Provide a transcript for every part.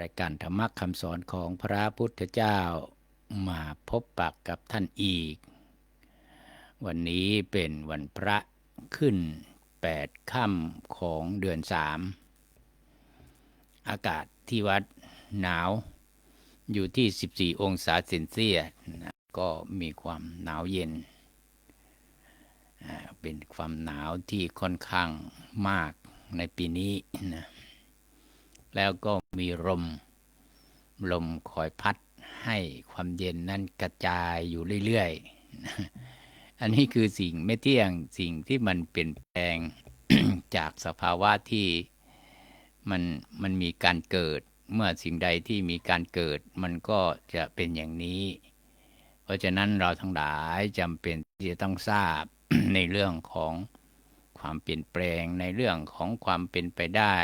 รายการธรรมะคำสอนของพระพุทธเจ้ามาพบปากกับท่านอีก วันนี้เป็นวันพระขึ้นแปดค่ำของเดือนสามอากาศที่วัดหนาวอยู่ที่ 14 องศาเซนเซียสก็มีความหนาวเย็น เป็นความหนาวที่ค่อนข้างมากในปีนี้นะ แล้วก็มีลม ลมคอยพัดให้ความเย็นนั้นกระจายอยู่เรื่อยๆ อันนี้คือสิ่งไม่เที่ยงสิ่งที่มันเปลี่ยนแปลงจากสภาวะที่มันมันมีการเกิด เมื่อสิ่งใดที่มีการเกิด มันก็จะเป็นอย่างนี้ เพราะฉะนั้นเราทั้งหลายจำเป็นที่จะต้องทราบในเรื่องของความเปลี่ยนแปลงในเรื่องของความเป็นไปได้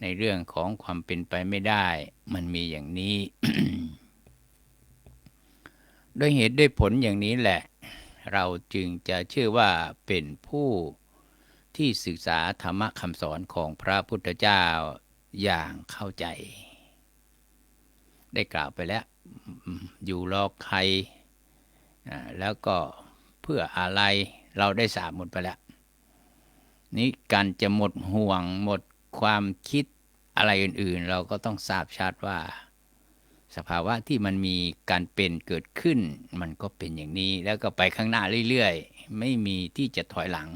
ในเรื่องของความเป็นไปไม่ได้ มันมีอย่างนี้ ด้วยเหตุด้วยผลอย่างนี้แหละ เราจึงจะเชื่อว่าเป็นผู้ที่ศึกษาธรรมคำสอนของพระพุทธเจ้าอย่างเข้าใจ ได้กล่าวไปแล้ว อยู่รอใคร แล้วก็เพื่ออะไรเราได้สาบหมดไปแล้ว นี้การจะหมดห่วงหมด ความคิดอะไรอื่นๆ เราก็ต้องทราบชัดว่า สภาวะที่มันมีการเป็นเกิดขึ้น มันก็เป็นอย่างนี้ แล้วก็ไปข้างหน้าเรื่อยๆ ไม่มีที่จะถอยหลัง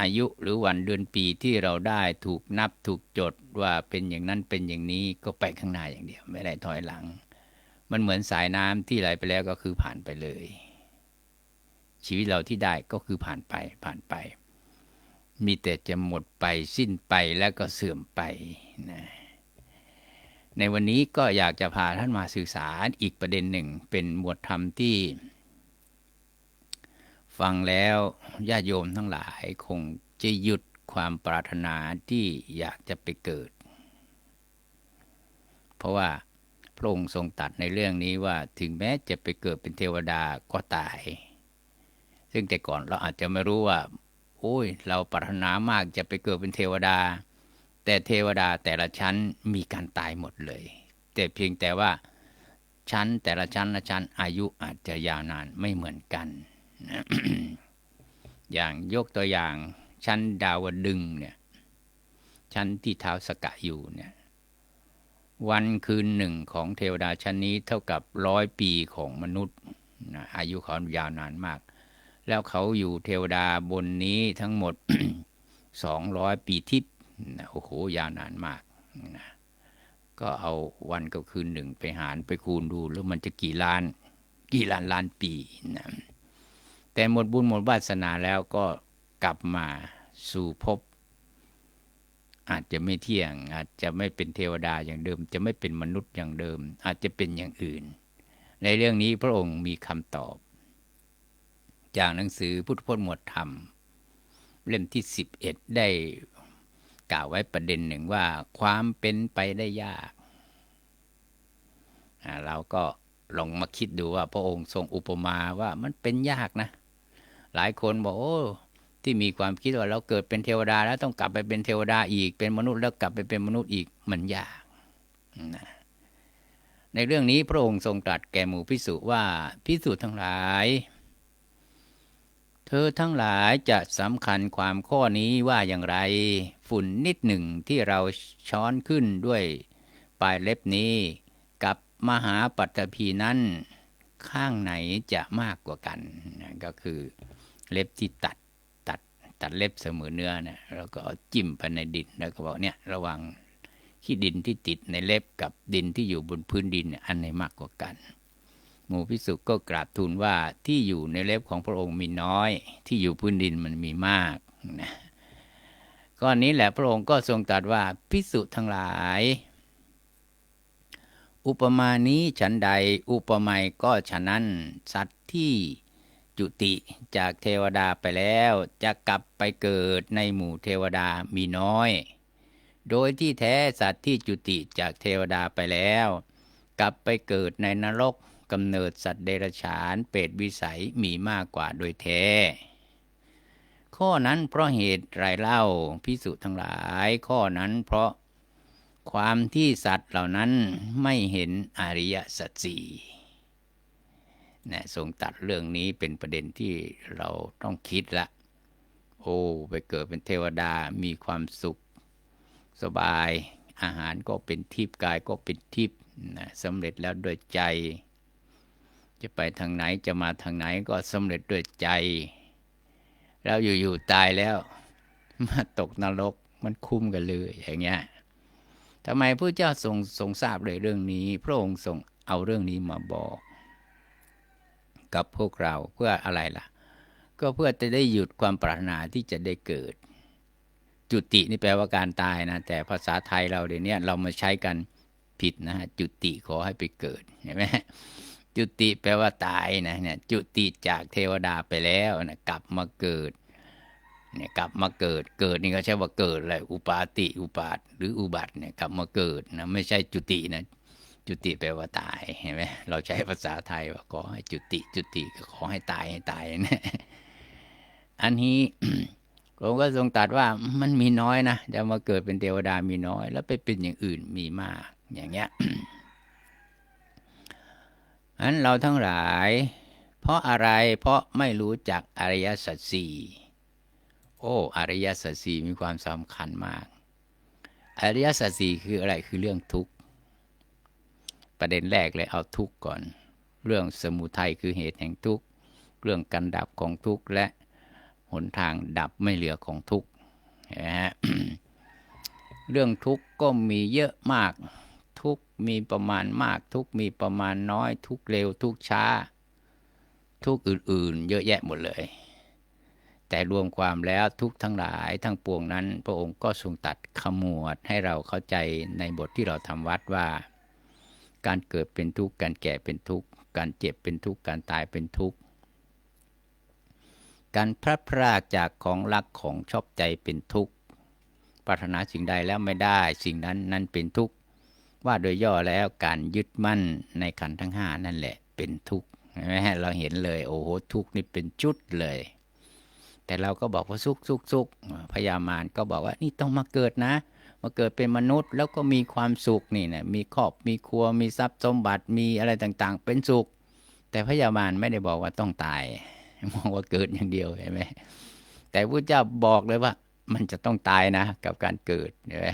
อายุหรือวันเดือนปีที่เราได้ถูกนับถูกจดว่าเป็นอย่างนั้นเป็นอย่างนี้ก็ไปข้างหน้าอย่างเดียว ไม่ได้ถอยหลัง มันเหมือนสายน้ำที่ไหลไปแล้วก็คือผ่านไปเลยชีวิตเราที่ได้ก็คือผ่านไปผ่านไป มีแต่จะหมดไปสิ้นไปแล้วก็เสื่อมไปนะในวันนี้ก็อยากจะพาท่านมาสื่อสารอีกประเด็นหนึ่ง เป็นหมวดธรรมที่ ฟังแล้วญาติโยมทั้งหลายคงจะหยุดความปรารถนาที่อยากจะไปเกิด เพราะว่าพระองค์ทรงตัดในเรื่องนี้ว่าถึงแม้จะไปเกิดเป็นเทวดาก็ตาย ซึ่งแต่ก่อนเราอาจจะไม่รู้ว่า โอ้ย เราปรารถนามากจะไปเกิดเป็นเทวดา แต่เทวดาแต่ละชั้นมีการตายหมดเลย แต่เพียงแต่ว่าชั้นแต่ละชั้นละชั้นอายุอาจจะยาวนานไม่เหมือนกัน อย่างยกตัวอย่างชั้นดาวดึงเนี่ย ชั้นที่เท้าสกะอยู่เนี่ย วันคืนหนึ่งของเทวดาชั้นนี้เท่ากับร้อยปีของมนุษย์นะอายุเขายาวนานมาก แล้วเขาอยู่เทวดาบนนี้ทั้งหมดสองร้อยปีทิพย์โอ้โห ยาวนานมากนะก็เอาวันกับคืนหนึ่งไปหารไปคูณดู แล้วมันจะกี่ล้าน กี่ล้านล้านปีนะแต่หมดบุญหมดวาสนาแล้วก็กลับมาสู่ภพอาจจะไม่เที่ยง อาจจะไม่เป็นเทวดาอย่างเดิม จะไม่เป็นมนุษย์อย่างเดิม อาจจะเป็นอย่างอื่น ในเรื่องนี้พระองค์มีคำตอบ จากหนังสือพุทธพจน์หมวดธรรม เล่มที่ 11 ได้กล่าวไว้ประเด็นหนึ่งว่าความเป็นไปได้ยากเราก็ลองมาคิดดูว่าพระองค์ทรงอุปมาว่ามันเป็นยากนะ หลายคนบอกโอ้ที่มีความคิดว่าเราเกิดเป็นเทวดา แล้วต้องกลับไปเป็นเทวดาอีก เป็นมนุษย์แล้วกลับไปเป็นมนุษย์อีกมันยากนะในเรื่องนี้พระองค์ทรงตรัสแก่หมู่พิสุว่าพิสุทั้งหลาย เธอทั้งหลายจะสำคัญความข้อนี้ว่าอย่างไร ฝุ่นนิดหนึ่งที่เราช้อนขึ้นด้วยปลายเล็บนี้ กับมหาปัตภีนั้น ข้างไหนจะมากกว่ากัน ก็คือเล็บที่ตัดตัดตัดเล็บเสมอเนื้อเนะแล้วก็จิ้มไปในดินแล้วก็บอกเนี่ยระวังขี้ดินที่ติดในเล็บกับดินที่อยู่บนพื้นดินอันไหนมากกว่ากัน หมู่พิสุก็กราบทูลว่าที่อยู่ในเล็บของพระองค์มีน้อย ที่อยู่พื้นดินมันมีมากนะก้อนนี้แหละพระองค์ก็ทรงตรัสว่าพิสุทั้งหลาย อุปมานี้ฉันใดอุปไมยก็ฉะนั้นสัตว์ที่จุติจากเทวดาไปแล้ว จะกลับไปเกิดในหมู่เทวดามีน้อย โดยที่แท้สัตว์ที่จุติจากเทวดาไปแล้ว กลับไปเกิดในนรก กำเนิดสัตว์เดรัจฉาน เปรตวิสัยมีมากกว่าโดยแท้ ข้อนั้นเพราะเหตุไรเล่าพิสุทั้งหลาย ข้อนั้นเพราะความที่สัตว์เหล่านั้นไม่เห็นอริยสัจสี่นะทรงตัดเรื่องนี้เป็นประเด็นที่เราต้องคิดละ โอ้ไปเกิดเป็นเทวดามีความสุขสบาย อาหารก็เป็นทิพย์กายก็เป็นทิพย์นะสำเร็จแล้วโดยใจ จะไปทางไหนจะมาทางไหนก็สำเร็จด้วยใจ แล้วอยู่ๆตายแล้ว มาตกนรกมันคุ้มกันเลยอย่างเงี้ยทำไมพระเจ้าทรงทรงทราบเลยเรื่องนี้ พระองค์ทรงเอาเรื่องนี้มาบอก กับพวกเราเพื่ออะไรล่ะ ก็เพื่อจะได้หยุดความปรารถนาที่จะได้เกิด จุตินี่แปลว่าการตายนะ แต่ภาษาไทยเราเดี๋ยวนี้เรามาใช้กันผิดนะฮะจุติขอให้ไปเกิดเห็นไหม จุติแปลว่าตายนะเนี่ยจุติจากเทวดาไปแล้วนะกลับมาเกิดเนี่ยกลับมาเกิดเกิดนี่ก็ใช่ว่าเกิดเลยอุปาติอุปาทหรืออุบัติเนี่ยกลับมาเกิดนะไม่ใช่จุตินะจุติแปลว่าตายเห็นไหมเราใช้ภาษาไทยว่าขอให้จุติจุติก็ขอให้ตายให้ตายนะอันนี้ผมก็ทรงตัดว่ามันมีน้อยนะจะมาเกิดเป็นเทวดามีน้อย แล้วไปเป็นอย่างอื่นมีมากอย่างเงี้ย อันเราทั้งหลาย เพราะอะไรเพราะไม่รู้จักอริยสัจสี่โอ้อริยสัจสี่มีความสำคัญมาก อริยสัจสี่คืออะไรคือเรื่องทุกข์ ประเด็นแรกเลยเอาทุกข์ก่อน เรื่องสมุทัยคือเหตุแห่งทุกข์ เรื่องการดับของทุกข์และหนทางดับไม่เหลือของทุกข์นะฮะเรื่องทุกข์ก็มีเยอะมาก ทุกมีประมาณมาก ทุกมีประมาณน้อย ทุกเร็ว ทุกช้า ทุกอื่นๆ เยอะแยะหมดเลย แต่รวมความแล้วทุกทั้งหลายทั้งปวงนั้น พระองค์ก็ทรงตัดขมวดให้เราเข้าใจในบทที่เราทำวัดว่า การเกิดเป็นทุกข์การแก่เป็นทุกข์การเจ็บเป็นทุกข์การตายเป็นทุกข์การพลัดพรากจากของรักของชอบใจเป็นทุกข์ปรารถนาสิ่งใดแล้วไม่ได้ สิ่งนั้นนั้นเป็นทุกข์ ว่าโดยย่อแล้วการยึดมั่นในขันทั้งห้านั่นแหละ เป็นทุกข์เห็นไหมเราเห็นเลยโอ้โหทุกข์นี่เป็นจุดเลย แต่เราก็บอกว่าสุขสุขสุขพยามารก็บอกว่านี่ต้องมาเกิดนะ มาเกิดเป็นมนุษย์แล้วก็มีความสุขนี่นะมีครอบมีครัวมีทรัพย์สมบัติมีอะไรต่างๆ เป็นสุข แต่พยามารไม่ได้บอกว่าต้องตายมองว่าเกิดอย่างเดียวเห็นไหมแต่พระเจ้าบอกเลยว่า มันจะต้องตายนะ กับการเกิดเห็นไหม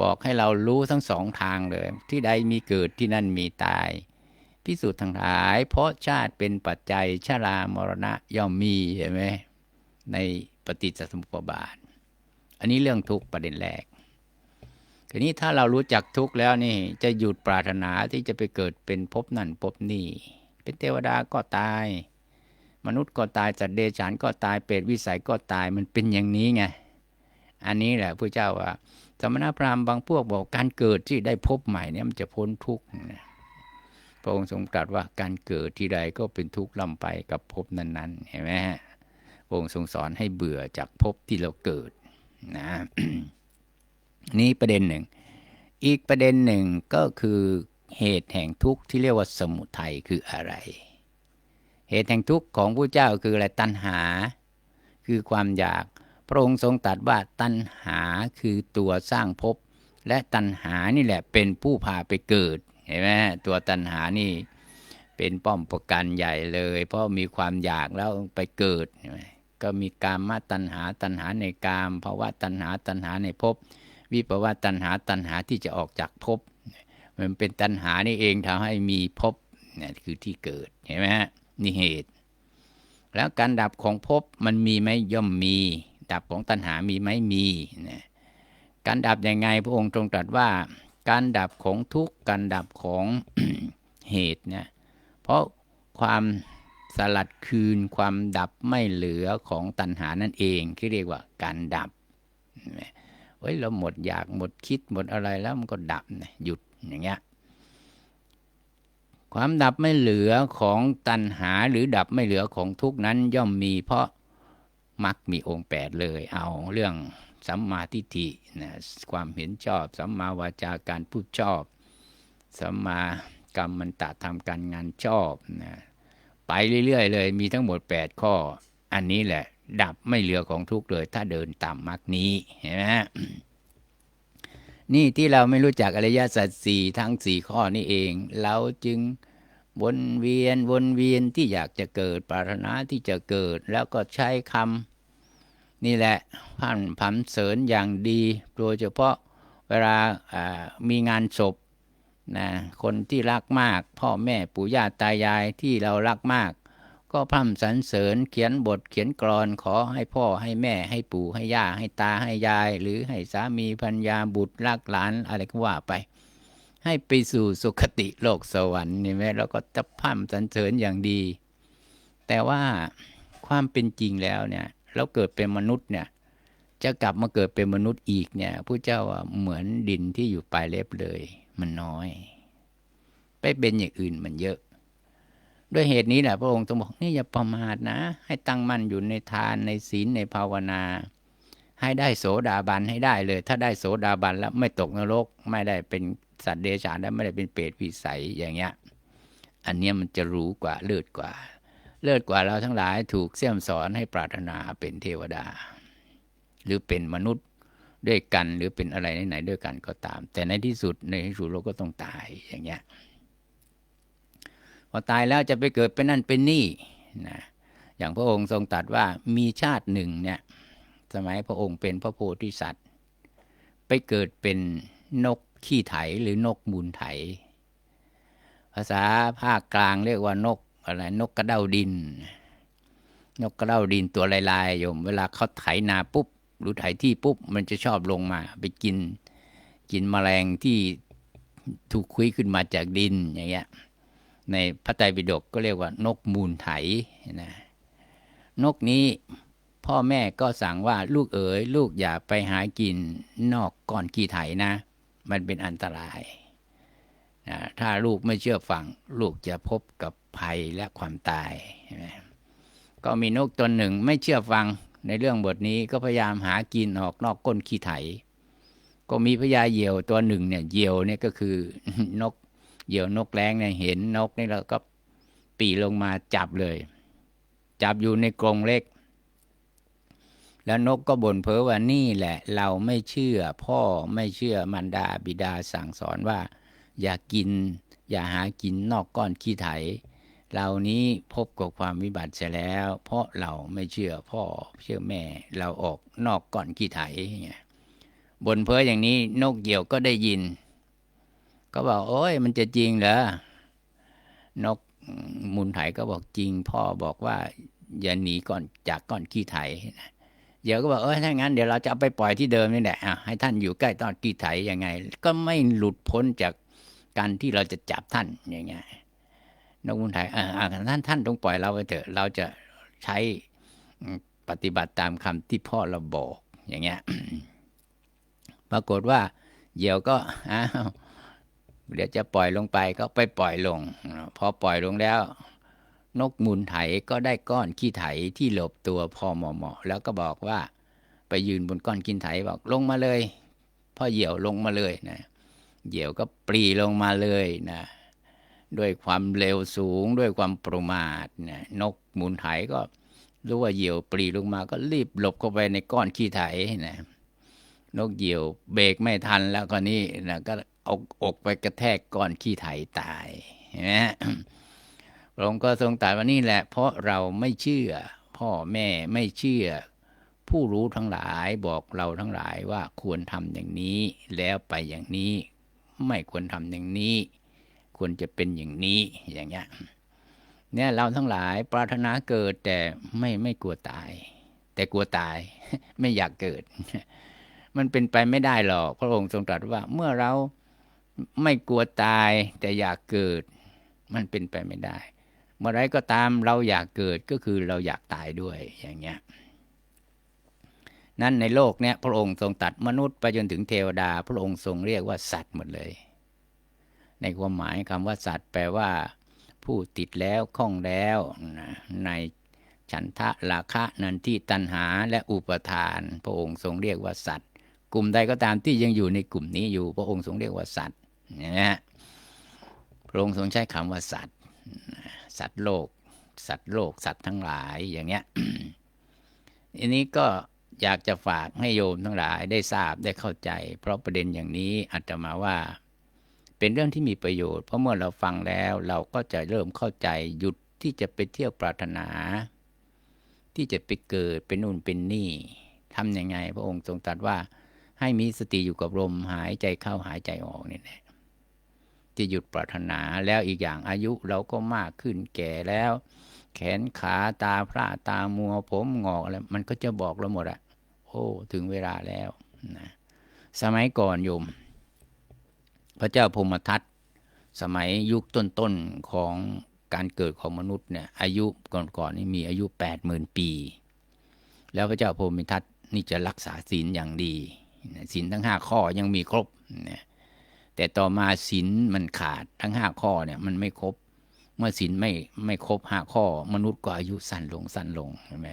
บอกให้เรารู้ทั้งสองทางเลย ที่ใดมีเกิดที่นั่นมีตายพิสูจน์ทั้งหลาย เพราะชาติเป็นปัจจัยชรามรณะย่อมมีเห็นไหมในปฏิจจสมุปบาท อันนี้เรื่องทุกประเด็นแรกทีนี้ถ้าเรารู้จักทุกแล้วนี่ จะหยุดปรารถนาที่จะไปเกิดเป็นภพนั่นภพนี่เป็นเทวดาก็ตาย มนุษย์ก็ตายจัดเดชานก็ตายเปรตวิสัยก็ตายมันเป็นอย่างนี้ไง อันนี้แหละพระเจ้าว่า สมณพราหมณ์บางพวกบอกการเกิดที่ได้พบใหม่เนี่ยมันจะพ้นทุกข์นะพระองค์ทรงตรัสว่าการเกิดที่ใดก็เป็นทุกข์ลำไปกับภพนั้น ๆ เห็นไหมฮะพระองค์ทรงสอนให้เบื่อจากภพที่เราเกิดนะนี่ประเด็นหนึ่ง อีกประเด็นหนึ่งก็คือเหตุแห่งทุกข์ที่เรียกว่าสมุทัยคืออะไร เหตุแห่งทุกข์ของผู้เจ้าคืออะไรตัณหา คือความอยาก พระองค์ทรงตรัสว่าตัณหาคือตัวสร้างภพและตัณหานี่แหละเป็นผู้พาไปเกิดเห็นไหมตัวตัณหานี่เป็นป้อมประกันใหญ่เลย เพราะมีความอยากแล้วไปเกิด ก็มีกามมาตัณหาตัณหาในกามภาวะตัณหาตัณหาในภพวิภาวะตัณหาตัณหาที่จะออกจากภพมันเป็นตัณหานี่เองทำให้มีภพนี่คือที่เกิดเห็นไหมฮะนี่เหตุ แล้วการดับของภพมันมีไหมย่อมมี ดับของตัณหามีไหมมีนะการดับยังไงพระองค์ทรงตรัสว่า การดับของทุกข์การดับของเหตุเนี่ยเพราะความสลัดคืนความดับไม่เหลือของตัณหานั่นเองที่เรียกว่าการดับเฮ้ยเราหมดอยากหมดคิดหมดอะไรแล้วมันก็ดับนะหยุดอย่างเงี้ยความดับไม่เหลือของตัณหาหรือดับไม่เหลือของทุกนั้นย่อมมีเพราะ มักมีองค์แปดเลย เอาเรื่องสัมมาทิฏฐินะความเห็นชอบ สัมมาวาจาการพูดชอบ สัมมากรรมมันตะทำการงานชอบนะไปเรื่อยๆเลย มีทั้งหมด 8 ข้อ อันนี้แหละ ดับไม่เหลือของทุกเลย ถ้าเดินตามมรรคนี้เห็นไหมนี่ที่เราไม่รู้จักอริยสัจสี่ทั้งสี่ข้อนี่เอง เราจึง วนเวียนวนเวียนที่อยากจะเกิดปรารถนาที่จะเกิดแล้วก็ใช้คำนี่แหละพันผันเสริญอย่างดีโดยเฉพาะเวลาอ่ามีงานศพนะคนที่รักมาก พ่อแม่ปู่ย่าตายายที่เรารักมาก ก็พร่ำสรรเสริญเขียนบทเขียนกรอนขอให้พ่อให้แม่ให้ปู่ให้ย่าให้ตาให้ยาย หรือให้สามีพัญญาบุตรรักหลานอะไรก็ว่าไป ให้ไปสู่สุคติโลกสวรรค์นี่ไหมเราก็จะพร่ำสรรเสริญอย่างดี แต่ว่าความเป็นจริงแล้วเนี่ยเราเกิดเป็นมนุษย์เนี่ยจะกลับมาเกิดเป็นมนุษย์อีกเนี่ยผู้เจ้าว่าเหมือนดินที่อยู่ปลายเล็บเลย มันน้อย ไปเป็นอย่างอื่นมันเยอะ ด้วยเหตุนี้แหละพระองค์ทรงบอกนี่อย่าประมาทนะ ให้ตั้งมั่นอยู่ในทานในศีลในภาวนา ให้ได้โสดาบันให้ได้เลย ถ้าได้โสดาบันแล้วไม่ตกนรก ไม่ได้เป็นสัตว์เดรัจฉานและไม่ได้เป็นเปรตวิสัยอย่างเงี้ย อันเนี้ยมันจะรู้กว่าเลิศกว่า เลิศกว่าเราทั้งหลายถูกเสี่ยมสอนให้ปรารถนาเป็นเทวดา หรือเป็นมนุษย์ด้วยกันหรือเป็นอะไรไหนๆด้วยกันก็ตาม แต่ในที่สุดในที่สุดเราก็ต้องตายอย่างเงี้ยพอตายแล้วจะไปเกิดเป็นนั่นเป็นนี่นะอย่างพระองค์ทรงตรัสว่ามีชาติหนึ่งเนี่ย สมัยพระองค์เป็นพระโพธิสัตว์ ไปเกิดเป็นนกขี้ไถหรือนกมูลไถ ภาษาภาคกลางเรียกว่านกอะไรนกกระเด้าดิน นกกระเด้าดินตัวลายๆโยม เวลาเขาไถนาปุ๊บหรือไถที่ปุ๊บ มันจะชอบลงมา ไปกิน กินแมลงที่ถูกคุยขึ้นมาจากดินอย่างเงี้ยในพระไตรปิฎกก็เรียกว่านกมูลไถนะนกนี้ พ่อแม่ก็สั่งว่าลูกเอ๋ยลูกอย่าไปหากินนอกก้อนขี้ไถนะ มันเป็นอันตรายนะถ้าลูกไม่เชื่อฟัง ลูกจะพบกับภัยและความตาย ก็มีนกตัวหนึ่งไม่เชื่อฟังในเรื่องบทนี้ก็พยายามหากินออกนอกก้นขี้ไถ ก็มีพญาเหยี่ยวตัวหนึ่งเนี่ยเหยี่ยวเนี่ยก็คือนกเหยี่ยวนกแร้งเนี่ยเห็นนกนี่เราก็ปีลงมาจับเลย จับอยู่ในกรงเล็ก แล้วนกก็บ่นเพ้อว่านี่แหละ เราไม่เชื่อพ่อไม่เชื่อมารดาบิดาสั่งสอนว่า อย่ากิน อย่าหากินนอกก้อนขี้ไถเหล่านี้พบกับความวิบัติเสียแล้ว เพราะเราไม่เชื่อพ่อเชื่อแม่เราออกนอกก้อนขี้ไถเงี้ยบ่นเพ้ออย่างนี้นกเหยี่ยวก็ได้ยิน ก็บอกโอ้ยมันจะจริงเหรอนกมูลไถก็บอกจริง พ่อบอกว่า อย่าหนีก่อนจากก้อนขี้ไถนะ เดี๋ยวก็บอกเออถ้างั้นเดี๋ยวเราจะเอาไปปล่อยที่เดิมนี่แหละอะให้ท่านอยู่ใกล้ต้นขี้ไถยังไง ก็ไม่หลุดพ้นจากการที่เราจะจับท่านอย่างเงี้ยนกมูลไถอ่าท่านท่านต้องปล่อยเราไปเถอะ เราจะใช้ปฏิบัติตามคำที่พ่อเราบอกอย่างเงี้ย ปรากฏว่าเหยี่ยวก็อ้าวเดี๋ยวจะปล่อยลงไปก็ไปปล่อยลง พอปล่อยลงแล้ว นกมูลไถก็ได้ก้อนขี้ไถที่หลบตัวพอเหมาะแล้วก็บอกว่า ไปยืนบนก้อนขี้ไถบอกลงมาเลยพ่อเหยี่ยวลงมาเลยนะเหยี่ยวก็ปรีลงมาเลยนะด้วยความเร็วสูงด้วยความประมาทนะนกมูลไถก็รู้ว่าเหยี่ยวปรีลงมาก็รีบหลบเข้าไปในก้อนขี้ไถนะนกเหยี่ยวเบรกไม่ทันแล้วก็นี่นะก็อาอกไปกระแทกก้อนขี้ไถตายเห็นไหม พระองค์ก็ทรงตรัสว่านี่แหละ เพราะเราไม่เชื่อ พ่อแม่ไม่เชื่อ ผู้รู้ทั้งหลายบอกเราทั้งหลายว่าควรทำอย่างนี้ แล้วไปอย่างนี้ ไม่ควรทำอย่างนี้ ควรจะเป็นอย่างนี้อย่างเงี้ยเนี่ยเราทั้งหลายปรารถนาเกิดแต่ไม่ไม่กลัวตาย แต่กลัวตายไม่อยากเกิด มันเป็นไปไม่ได้หรอก พระองค์ทรงตรัสว่าเมื่อเราไม่กลัวตายแต่อยากเกิด มันเป็นไปไม่ได้ เมื่อไรก็ตามเราอยากเกิดก็คือเราอยากตายด้วยอย่างเงี้ยนั่นในโลกเนี้ยพระองค์ทรงตัดมนุษย์ไปจนถึงเทวดา พระองค์ทรงเรียกว่าสัตว์หมดเลย ในความหมายคำว่าสัตว์แปลว่า ผู้ติดแล้วคล้องแล้วในฉันทะราคะนันที่ตัณหาและอุปทาน พระองค์ทรงเรียกว่าสัตว์ กลุ่มใดก็ตามที่ยังอยู่ในกลุ่มนี้อยู่ พระองค์ทรงเรียกว่าสัตว์นะฮะพระองค์ทรงใช้คำว่าสัตว์ สัตว์โลก สัตว์โลก สัตว์ทั้งหลายอย่างเงี้ยอันนี้ก็อยากจะฝากให้โยมทั้งหลายได้ทราบได้เข้าใจ เพราะประเด็นอย่างนี้อาจจะมาว่า เป็นเรื่องที่มีประโยชน์ เพราะเมื่อเราฟังแล้วเราก็จะเริ่มเข้าใจหยุดที่จะไปเที่ยวปรารถนา ที่จะไปเกิดเป็นนู่นเป็นนี่ทำยังไง พระองค์ทรงตรัสว่าให้มีสติอยู่กับลมหายใจเข้าหายใจออกนี่แหละ จะหยุดปรารถนาแล้วอีกอย่างอายุเราก็มากขึ้นแก่แล้ว แขนขาตาพระตามัวผมงอกอะไรมันก็จะบอกเราหมดอะโอ้ถึงเวลาแล้วนะสมัยก่อนโยม พระเจ้าพมทัตสมัยยุคต้นๆของการเกิดของมนุษย์เนี่ยอายุก่อนๆนี่มีอายุแปดหมื่นปี แล้วพระเจ้าพมทัตนี่จะรักษาศีลอย่างดีศีลทั้งห้าข้อยังมีครบเนี่ย แต่ต่อมาศีลมันขาดทั้งห้าข้อเนี่ยมันไม่ครบ เมื่อศีลไม่ไม่ครบห้าข้อ มนุษย์ก็อายุสั้นลงสั้นลงใช่ไหม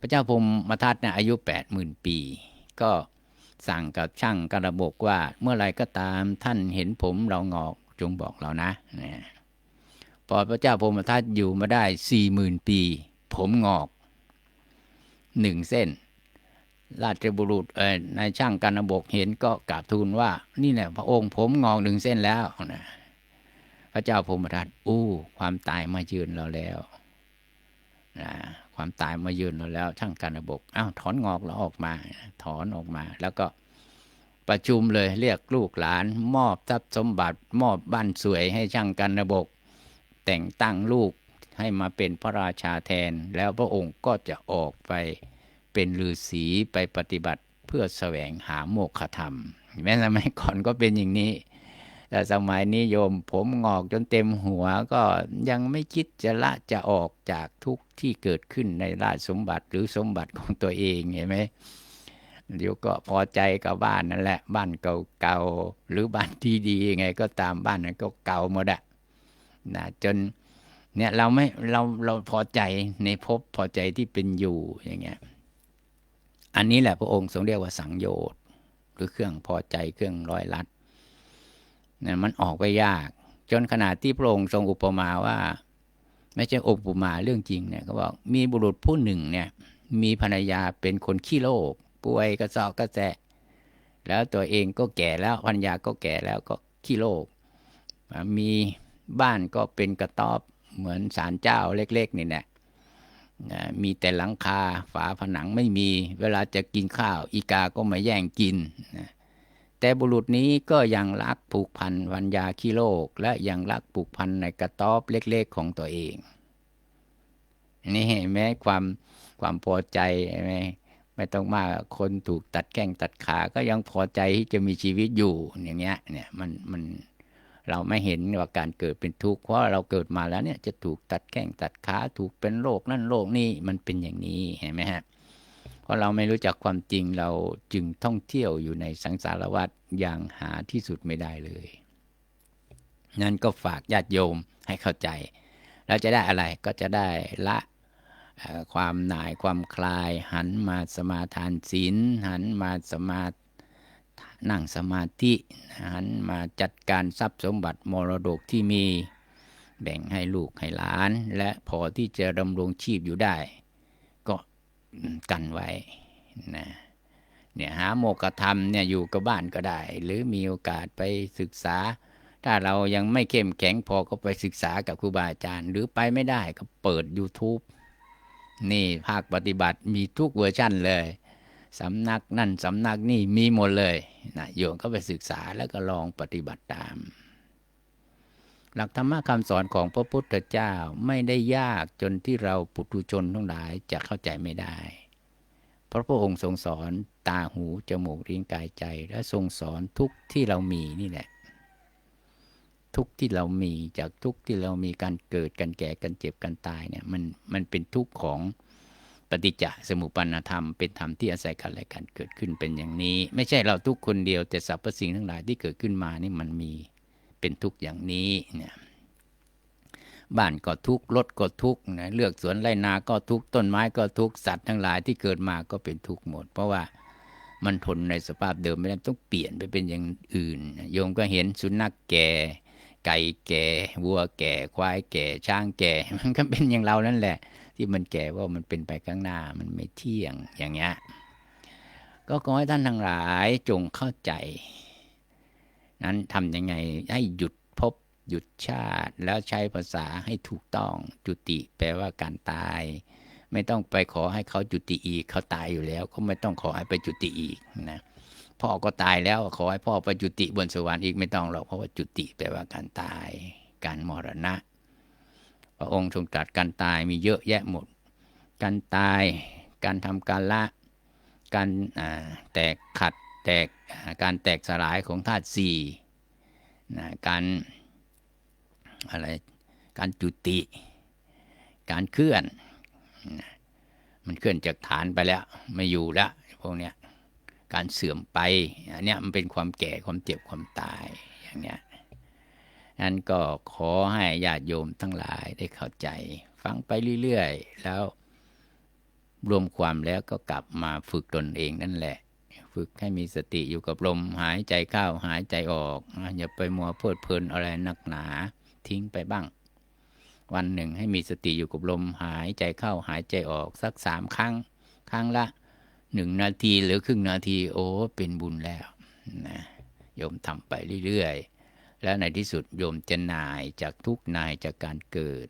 พระเจ้าพรมมทัตเนี่ยอายุแปดหมื่นปี ก็สั่งกับช่างกระบบว่าเมื่อไรก็ตามท่านเห็นผมเรางอกจงบอกเรานะนะพอพระเจ้าพรมทัตอยู่มาได้สี่หมื่นปี ผมงอกหนึ่งเส้น ราชบุรุษเอ่อนายช่างการบกเห็นก็กราบทูลว่า นี่แหละพระองค์ผมงอกหนึ่งเส้นแล้วนะพระเจ้าพมทัตอู้ ความตายมายืนเราแล้วนะความตายมายืนเราแล้ว ช่างการบกอ้าวถอนงอกเราออกมา ถอนออกมา แล้วก็ประชุมเลยเรียกลูกหลาน มอบทรัพย์สมบัติ มอบบ้านสวยให้ช่างการบก แต่งตั้งลูกให้มาเป็นพระราชาแทนแล้วพระองค์ก็จะออกไป เป็นฤาษีไปปฏิบัติเพื่อแสวงหาโมฆะธรรม แม้สมัยก่อนก็เป็นอย่างนี้ แต่สมัยนี้โยมผมงอกจนเต็มหัวก็ยังไม่คิดจะละจะออกจากทุกข์ที่เกิดขึ้นในราชสมบัติหรือสมบัติของตัวเองเห็นไหมเดี๋ยวก็พอใจกับบ้านนั่นแหละ บ้านเก่าๆหรือบ้านที่ดียังไง ก็ตามบ้านนั้นก็เก่าหมดอะนะจนเนี่ยเราไม่เราเราพอใจในภพพอใจที่เป็นอยู่อย่างเงี้ย อันนี้แหละพระองค์ทรงเรียกว่าสังโยชน์หรือเครื่องพอใจเครื่องร้อยลัดเนี่ยมันออกไปยาก จนขนาดที่พระองค์ทรงอุปมาว่า ไม่ใช่อุปมาเรื่องจริงเนี่ยเขาบอกมีบุรุษผู้หนึ่งเนี่ยมีภรรยาเป็นคนขี้โรคป่วยกระสอบกระแสะแล้วตัวเองก็แก่แล้วภรรยาก็แก่แล้วก็ขี้โรคมีบ้านก็เป็นกระต๊อบเหมือนศาลเจ้าเล็ก ๆ นี่แหละ มีแต่หลังคาฝาผนังไม่มี เวลาจะกินข้าว อีกาก็มาแย่งกิน แต่บุรุษนี้ก็ยังรักผูกพันวัญญาขี้โลก และยังรักผูกพันในกระต๊อบเล็กๆของตัวเอง นี่เห็นไหมความความพอใจไมไม่ต้องมากคนถูกตัดแข้งตัดขา ก็ยังพอใจที่จะมีชีวิตอยู่อย่างเงี้ยเนี่ยมันมัน เราไม่เห็นว่าการเกิดเป็นทุกข์เพราะเราเกิดมาแล้วเนี่ยจะถูกตัดแข้งตัดขาถูกเป็นโรคนั่นโรคนี่มันเป็นอย่างนี้เห็นไหมฮะเพราะเราไม่รู้จักความจริงเราจึงท่องเที่ยวอยู่ในสังสารวัฏอย่างหาที่สุดไม่ได้เลย นั่นก็ฝากญาติโยมให้เข้าใจ เราจะได้อะไรก็จะได้ละความหน่ายความคลายหันมาสมาทานศีลหันมาสมา นั่งสมาธิหันมาจัดการทรัพย์สมบัติมรดกที่มี แบ่งให้ลูกให้หลาน และพอที่จะดำรงชีพอยู่ได้ ก็กันไว้นะเนี่ยหาโมกธรรมเนี่ยอยู่กับบ้านก็ได้ หรือมีโอกาสไปศึกษา ถ้าเรายังไม่เข้มแข็งพอก็ไปศึกษากับครูบาอาจารย์ หรือไปไม่ได้ก็เปิด YouTube นี่ภาคปฏิบัติมีทุกเวอร์ชั่นเลย สำนักนั่นสำนักนี่มีหมดเลย นะโยมก็ไปศึกษาแล้วก็ลองปฏิบัติตาม หลักธรรมะคำสอนของพระพุทธเจ้าไม่ได้ยากจนที่เราปุถุชนทั้งหลายจะเข้าใจไม่ได้ เพราะพระองค์ทรงสอนตาหู จมูกลิ้นกายใจ และทรงสอนทุกที่เรามีนี่แหละ ทุกที่เรามีจากทุกที่เรามีการเกิดการแก่การเจ็บการตายเนี่ยมันมันเป็นทุกข์ของ ฏิจจสมุปนธรรมเป็นธรรมที่อาศัยกันและกันเกิดขึ้นเป็นอย่างนี้ ไม่ใช่เราทุกคนเดียวแต่สรรพสิ่งทั้งหลายที่เกิดขึ้นมานี่มันมีเป็นทุกอย่างนี้เนี่ยบ้านก็ทุกรถก็ทุกนะเลือกสวนไรนาก็ทุกต้นไม้ก็ทุกสัตว์ทั้งหลายที่เกิดมาก็เป็นทุกหมด เพราะว่ามันทนในสภาพเดิมไม่ได้ต้องเปลี่ยนไปเป็นอย่างอื่น โยมก็เห็นสุนัขแก่ ไก่แก่ วัวแก่ ควายแก่ ช้างแก่ มันก็เป็นอย่างเรานั่นแหละ ที่มันแก่ว่ามันเป็นไปข้างหน้ามันไม่เที่ยงอย่างเงี้ยก็ขอให้ท่านทั้งหลายจงเข้าใจ นั้นทำยังไงให้หยุดภพหยุดชาติ แล้วใช้ภาษาให้ถูกต้องจุติแปลว่าการตาย ไม่ต้องไปขอให้เขาจุติอีกเขาตายอยู่แล้ว ก็ไม่ต้องขอให้ไปจุติอีกนะพ่อก็ตายแล้วขอให้พ่อไปจุติบนสวรรค์อีกไม่ต้องหรอกเพราะว่าจุติแปลว่าการตาย การมรณะ พระองค์ทรงตรัสการตายมีเยอะแยะหมด การตายการทำการละการแตกขัดแตกการแตกสลายของธาตุสี่นะการอะไรการจุติ การเคลื่อนนะมันเคลื่อนจากฐานไปแล้วไม่อยู่แล้วพวกเนี้ยการเสื่อมไปอันเนี้ยมันเป็นความแก่ความเจ็บความตายอย่างเนี้ย นั้นก็ขอให้ญาติโยมทั้งหลายได้เข้าใจ ฟังไปเรื่อยๆ แล้วรวมความแล้วก็กลับมาฝึกตนเองนั่นแหละ ฝึกให้มีสติอยู่กับลมหายใจเข้าหายใจออก อย่าไปมัวเพลิดเพลินอะไรนักหนาทิ้งไปบ้าง วันหนึ่งให้มีสติอยู่กับลมหายใจเข้าหายใจออกสักสามครั้ง ครั้งละหนึ่งนาทีหรือครึ่งนาทีโอ้เป็นบุญแล้วนะโยมทำไปเรื่อยๆ แล้วในที่สุดโยมจะนายจากทุกนายจากการเกิด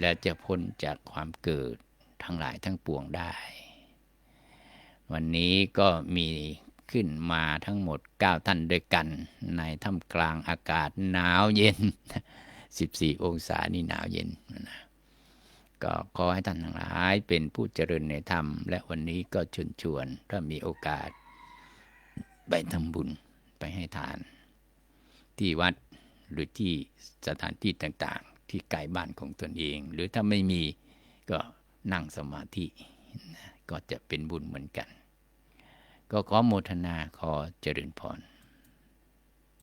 และจะพ้นจากความเกิดทั้งหลายทั้งปวงได้ วันนี้ก็มีขึ้นมาทั้งหมด 9 ท่านด้วยกัน ในท่ามกลางอากาศหนาวเย็น 14 องศานี่หนาวเย็นนะก็ขอให้ท่านทั้งหลายเป็นผู้เจริญในธรรม และวันนี้ก็ชวนชวนถ้ามีโอกาส ไปทำบุญไปให้ทาน ที่วัดหรือที่สถานที่ต่างๆ ที่ไกลบ้านของตนเอง หรือถ้าไม่มีก็นั่งสมาธินะก็จะเป็นบุญเหมือนกัน ก็ขอโมทนาขอเจริญพร